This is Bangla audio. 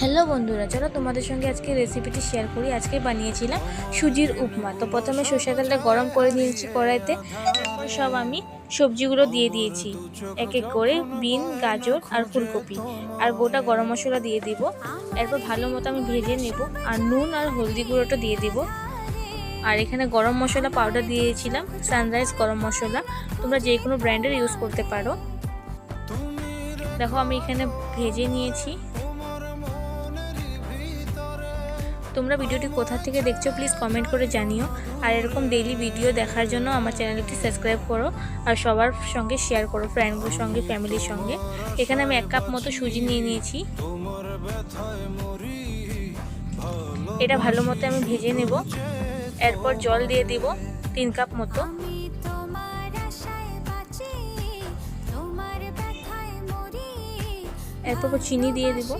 হ্যালো বন্ধুরা, চলো তোমাদের সঙ্গে আজকে রেসিপিটি শেয়ার করি। আজকে বানিয়েছিলাম সুজির উপমা। তো প্রথমে সর্ষে তেলটা গরম করে নিয়েছি কড়াইতে। সব আমি সবজিগুলো দিয়ে দিয়েছি। এক এক করে বিন, গাজর আর ফুলকপি। আর গোটা গরম মশলা দিয়ে দিব। এরপর ভালো মতো আমি ভেজে নেব। আর নুন আর হলদি গুঁড়োটা দিয়ে দিব। আর এখানে গরম মশলা পাউডার দিয়েছিলাম সানরাইজ গরম মশলা। তোমরা যে কোনো ব্র্যান্ডের ইউজ করতে পারো। দেখো আমি এখানে ভেজে নিয়েছি। তোমরা ভিডিওটি কোথা থেকে দেখছ প্লিজ কমেন্ট করে জানিও। আর এরকম ডেইলি ভিডিও দেখার জন্য আমার চ্যানেলটি সাবস্ক্রাইব করো আর সবার সঙ্গে শেয়ার করো ফ্রেন্ডগুলোর সঙ্গে ফ্যামিলির সঙ্গে। এখানে আমি এক কাপ মতো সুজি নিয়ে নিয়েছি। এটা ভালো মতো আমি ভেজে নেব। এরপর জল দিয়ে দিব তিন কাপ মতো। এরপর চিনি দিয়ে দিব।